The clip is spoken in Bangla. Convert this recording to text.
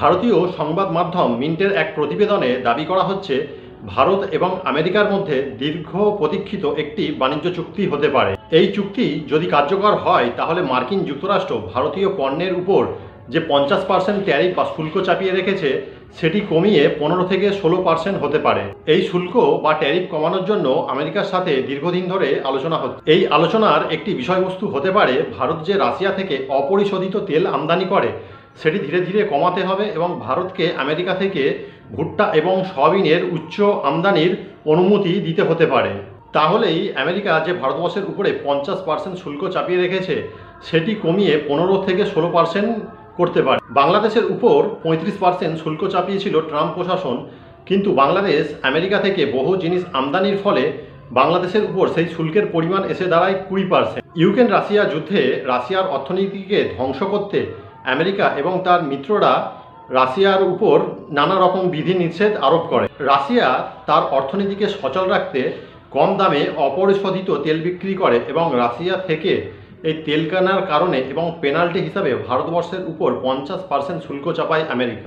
ভারতীয় সংবাদ মাধ্যম মিন্টের এক প্রতিবেদনে দাবি করা হচ্ছে, ভারত এবং আমেরিকার মধ্যে দীর্ঘ প্রতীক্ষিত একটি বাণিজ্য চুক্তি হতে পারে। এই চুক্তি যদি কার্যকর হয়, তাহলে মার্কিন যুক্তরাষ্ট্র ভারতীয় পণ্যের উপর যে পঞ্চাশ পার্সেন্ট ট্যারিফ বা শুল্ক চাপিয়ে রেখেছে, সেটি কমিয়ে পনেরো থেকে ষোলো পার্সেন্ট হতে পারে। এই শুল্ক বা ট্যারিফ কমানোর জন্য আমেরিকার সাথে দীর্ঘদিন ধরে আলোচনা হচ্ছে। এই আলোচনার একটি বিষয়বস্তু হতে পারে, ভারত যে রাশিয়া থেকে অপরিশোধিত তেল আমদানি করে সেটি ধীরে ধীরে কমাতে হবে এবং ভারতকে আমেরিকা থেকে ভুট্টা এবং সয়াবিনের উচ্চ আমদানির অনুমতি দিতে হতে পারে। তাহলেই আমেরিকা যে ভারতবর্ষের উপরে পঞ্চাশ পার্সেন্ট শুল্ক চাপিয়ে রেখেছে, সেটি কমিয়ে পনেরো থেকে ষোলো পার্সেন্ট করতে পারে। বাংলাদেশের উপর পঁয়ত্রিশ পার্সেন্ট শুল্ক চাপিয়েছিল ট্রাম্প প্রশাসন, কিন্তু বাংলাদেশ আমেরিকা থেকে বহু জিনিস আমদানির ফলে বাংলাদেশের উপর সেই শুল্কের পরিমাণ এসে দাঁড়ায় কুড়ি পার্সেন্ট। ইউক্রেন রাশিয়া যুদ্ধে রাশিয়ার অর্থনীতিকে ধ্বংস করতে আমেরিকা এবং তার মিত্ররা রাশিয়ার উপর নানা রকম বিধি নিষেধ আরোপ করে। রাশিয়া তার অর্থনীতিকে সচল রাখতে কম দামে অপরিশোধিত তেল বিক্রি করে এবং রাশিয়া থেকে এই তেল কেনার কারণে এবং পেনাল্টি হিসাবে ভারতবর্ষের উপর পঞ্চাশ পার্সেন্ট শুল্ক চাপায় আমেরিকা।